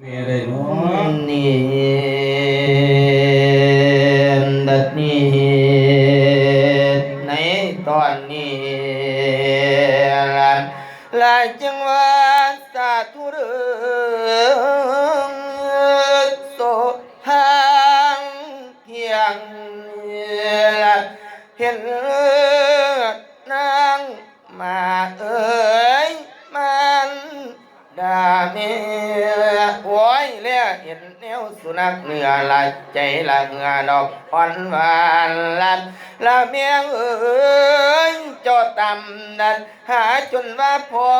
เมียได้เนาะนี่ดัดนี้ในตอนนี้ลาจังหวัดสาธุเรื่องโสทางเพียงเห็นนางมาเอ่ วสุนัขเนื้อลายใจละเหือดอกอ่อนหวานลันละเมียเอ้ยจอตำนันหาจนว่าพร้อ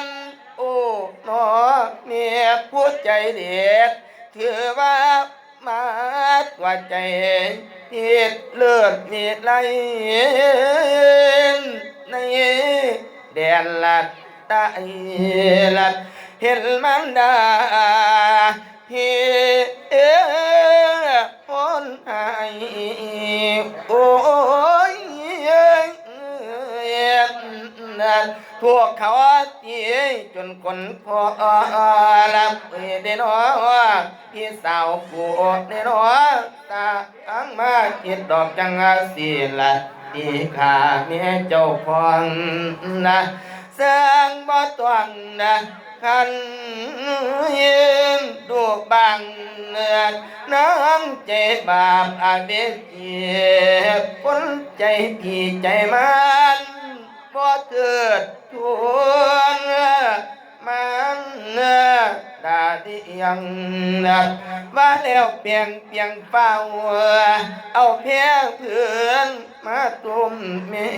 มโอ้หนอเมียผู้ใจเด็ดถือว่ามาดว่าใจผิดเลือดมีไหลในแดนลัดตายลัด เห็นมันดาเฮคนหายโอ้ยพวกเขาตีจนคนพอลับเดนอพี่สาวผู้เดนอตาอังมาคิดดอกจังสีละดีขาเมียเจ้าพองนะเสียงบ่ตวงนะ ขันยืนดูบางเนือน้ำใจบาปอาเด็กเจียคนใจที่ใจมันบ่เกิดทวน มันเนื้อดาดิยังนะว่าแล้วเปียงเปียงเฝ้าเอาเพียงเพื่อนมาตุ่มเมี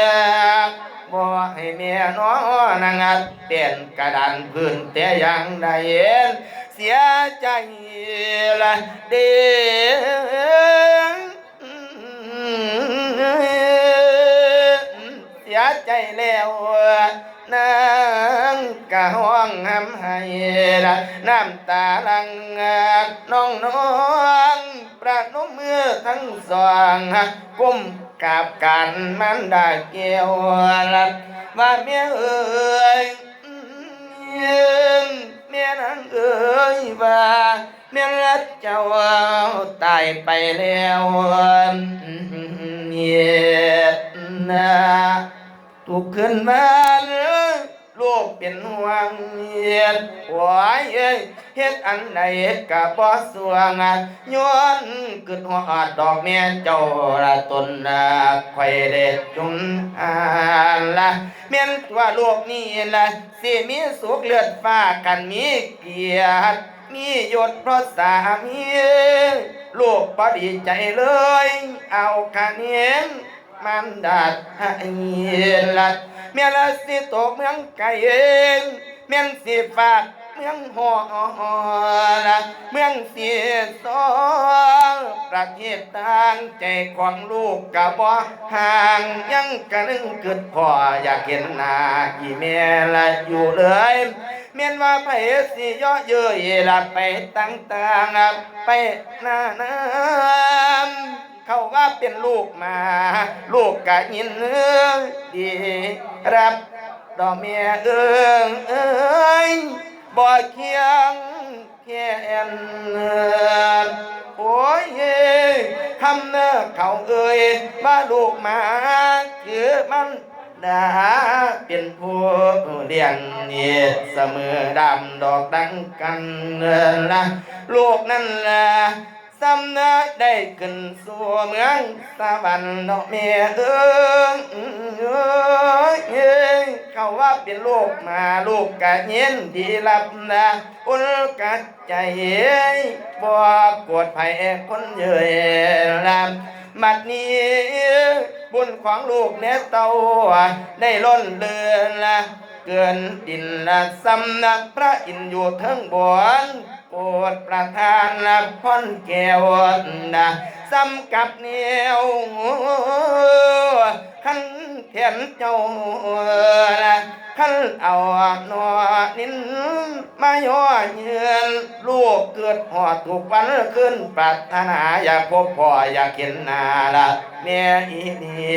ยบ่ให้เมียน้อนางอัดเต้นกระดานพื้นแต่ยังได้เห็นเสียใจละเด้เสียใจแล้ว นางกะห้องหำให้ละน้ำตาลังน้องน้องประนมมือทั้งสองก้มกราบกันมันได้เกี่ยวลัดว่าเมียเอ้ยเมียนางเอ้ยว่าเมียรักเจ้าตายไปแล้วเมียนะ ถูกขึ้นมาลูกเป็นห่วงเฮ็ดหวายเอ้ยเฮ็ดอันใดก็บ่สวงย้อนกึดฮอดดอกแม่เจ้าละตนละข่อยเด็ดจุนอ่านละแม่นตัวลูกนี่ละสิมีสุขเลือดฟ้ากันมีเกียรติมียศเพราะสามีลูกบ่ดีใจเลย เอาคะแนน มันดัดให้ลัดเมียละสิตกเมืองไกลเองเมียนสิฝากเมืองหอละเมืองเสียสองประเทศต่างใจของลูกกะบ่ห่างยังกะนึงเกิดพ่ออยากเห็นหน้าอีเมละอยู่เลยเมียนว่าไปสิย่อเย้ยละไปต่างๆไปหน้าน้ำ เขาว่าเป็นลูกมา ลูกกะยินเนื้อดีรับดอกเมียเอิงเอ้ยบ่เคียงแค่แอนโอ้ยเอ้ยคำเนื้อเขาเอ้ยว่าลูกมาคือมันดาเป็นผู้เลี้ยงเนี่ยเสมอดำดอกดังกันละลูกนั่นละ สำนักได้ขึ้นสู่เมืองสวรรค์ดอกเมียเอ้ยเอ้ยเขาว่าเป็นลูกมาลูกกะเย็นที่รับนะอุลกะใจบ่ปวดภัยคนเยยลำบัดนี้บุญของลูกเนเต้าได้ล้นเลือนละเกินดินละสำนักพระอินทร์อยู่เทั้งบน โปรดประทานละพรแก้วนะสำกับเหนียวขันเทียนเจ้าละขันเอาหนอนินมาย่อเยือนลูกเกิดหอดถูกวันขึ้นปรารถนาอยากพบพ่ออยากเห็นหน้าละแม่อีเดี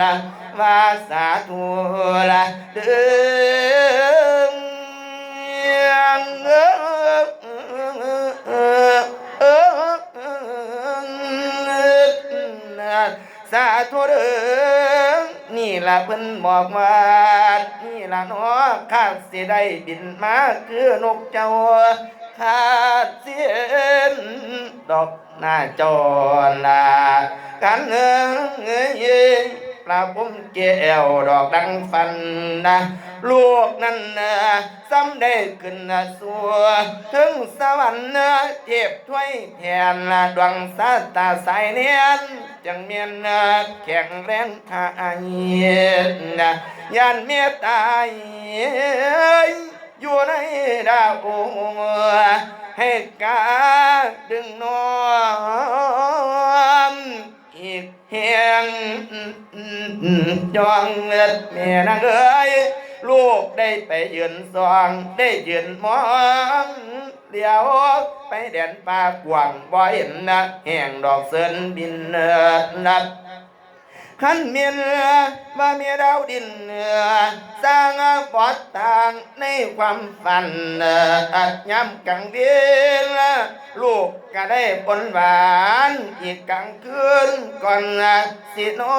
ละว่าสาธุละเดิมยัง โทเด้อนี่ละเพิ่นบอกว่านี่ล่ะเนอะข้าสิได้บินมาคือนกเจ้าข้าเสียนดอกหน้าจอละกันเงย ลาผมแก้วดอกดังฟันนะลูกนั่นนะซ้ำได้ขึ้นนะสัวถึงสวรรค์นะเจ็บถ้วยแทนละดวงสาตาสายเนียนจังเมียนนะแข็งแรงทายนะยานเมตตายอยู่ในดาวให้กาดึงนอมอีก เฮียงจองเลือดแม่นางเอ้ยลูกได้ไปยืนซองได้ยืนมองเดี๋ยวไปเดนป่ากวางบ่เห็นนะแห่งดอกเสินบินเนิดนัด ขันเมียนว่าเมียดาวดินเนือสร้างปอดต่างในความฝันอัดย้ำกลางเวียนลูกก็ได้ปนหวานอีกกลางคืนก่อนสินอ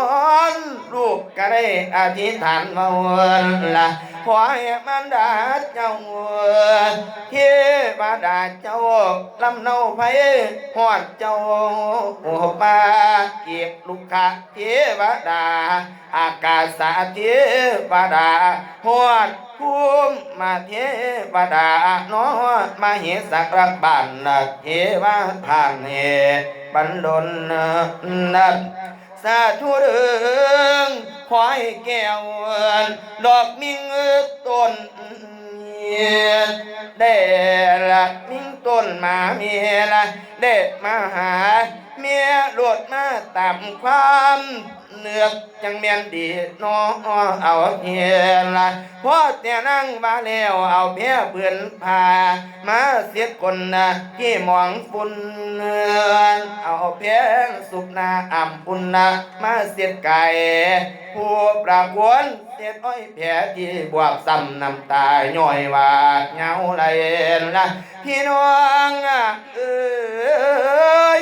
น ลูกก็ได้อธิษฐานมาวนละ ขอให้มันดาเจ้าเทวดาเจ้าลำเนาไผหอดเจ้าโอปาเก็บลูกค้าเทวดา อากาศาเทวดาหอดภูมิมาเทวดาน้อมาเหสักรักบ้านนเทวาทานเฮบันดลนัดสาธุเรือง ขอให้แก้วดอกมิ่งต้นเด้ละมิ่งต้นมาเมียละเด็ดมาหา เมียโลดมาตามความเนือกจังเมียนดีน้อเอาเพียละพ่อแต่นั่งมาแล้วเอาเพียเพื่อนพามาเสียคนนะที่มองฝุ่นเนือนเอาเพียงสุกนาอ่ำปุ่นนะมาเสียไก่ผู้ประกวนเสียอ้อยแผลที่บวบซ้ำน้ำตาย่อยว่าเหงาไหลละพี่น้องอะเอ้ย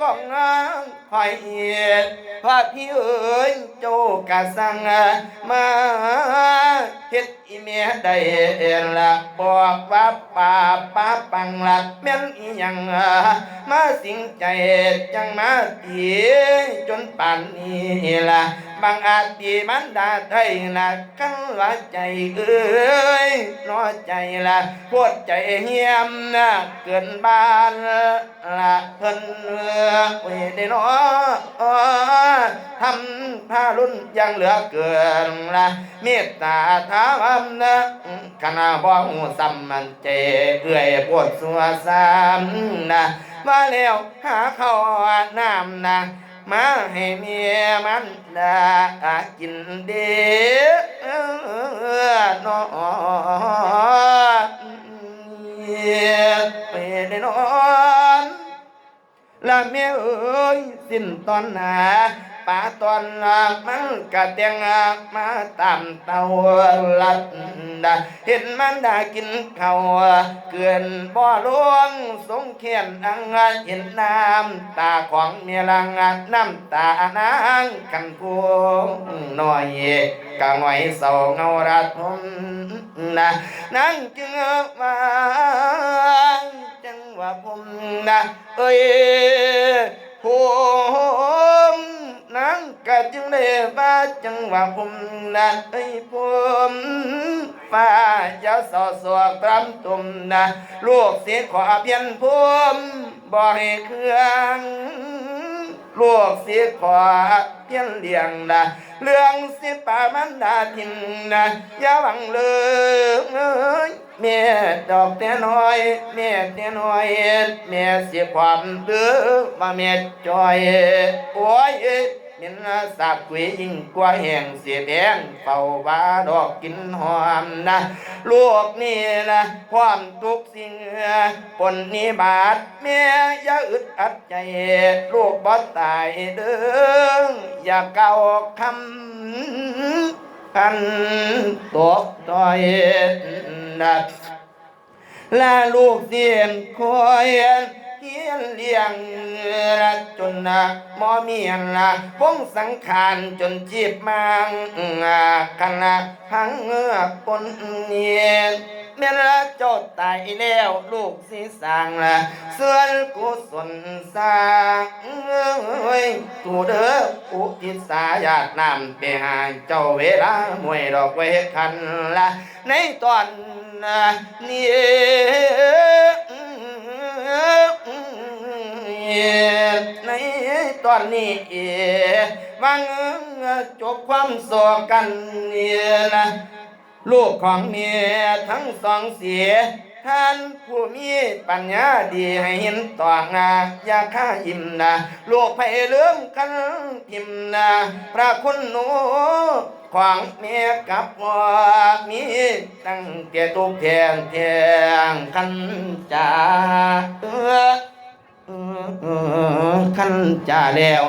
กองนางคอยเอียดพระพี่เอ๋ยโจกะสังมาเฮ็ด อีเมียได้เอละบอกว่าป่าป้าปังละแม่นอีหยังมาสิงใจจังมาตีจนป่านนี้ละบางอาจตีมันดาไทยนะกังว่าใจเอ้ยน้อใจละปวดใจเหี่ยมนะเกินบ้านละเพิ่นเวได้น้อทำผ้ารุ่นยังเหลือเกินละเมตตาถามนะคณะบ่หูซ้ำมันเจเอื่อยปวดสัวซ้ำนะมาแล้วหาข้าวน้ำนะมาให้เมียมันได้กินเดีนอไปได้นอนละเมียเอ้ยสิ้นตอนหนา ป่าตอนมันกะเตียงมาตามเตาลัดดาเห็นมันด้กินเขาเกินบ่อลวงสงเขียนอังเห็นน้ำตาของเมียลังน้ำตานางกันพวงหน่อยกะหน่อยเศร้าเงารัดทมนะนั่งจึงมาจังว่าผมนะเอ้ย จึงได้ว่าจังว่าผมนั้นไอ้ผมฟ้ายาสอสวกรำตุมนะลูกเสียขอเพียนผมบ่ให้เครื่องลูกเสียขอเพียนเลี้ยงนะเรื่องสิปามันดาทินนะอย่าหวังเลยเอ้ยแม่ดอกแต่น้อยแม่แต่น้อยแม่เสียความเด้อมาแม่จอยโอ้ย ม็นสาบกุยยิ่งกว่าแห่งเสียแดงเฝ้าบาดอกกินหอมนะลูกนี่นะความทุกสิ่งปนนิบาตแม่อย่าอึดอัดใจลูกบ่ตายเด้ออย่าเก่าคำกันตกต่อยนัดและลูกเสียนคอย เฮียนเลี้ยงละจนนะมอเมียนละพงสังขารจนจีบมังคันละพังเงือกปนเนียนแม่ละเจ้าตายแล้วลูกสิสร้างละเส่วนกุศลสร้างเอ้ยตูเด้ออุทิศาญาตินำไปหาเจ้าเวลามวยดอกไว้คันละในตอนนี้ ในตอนนี้วังจบความโศกกันเนี่ยนะลูกของเมียทั้งสองเสียท่านผู้มีปัญญาดีให้เห็นต่องาอยาฆ่าหิมนะลูกไผ่เลื่อมกันพิมนะพระคุณหนูของเมียกับพ่อมีตั้งเกียตุกเทียงเทียงกันจ่าเออ ขันจะแล้ว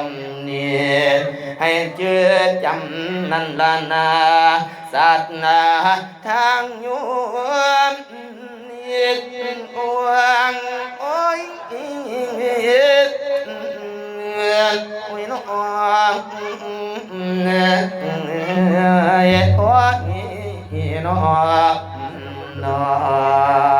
นี่ยให้เจอจำนันลานาสัตนาทางโยมนิดอวงโอ้ยเงินโอ้ยน้องเงินโอ้ยน้อง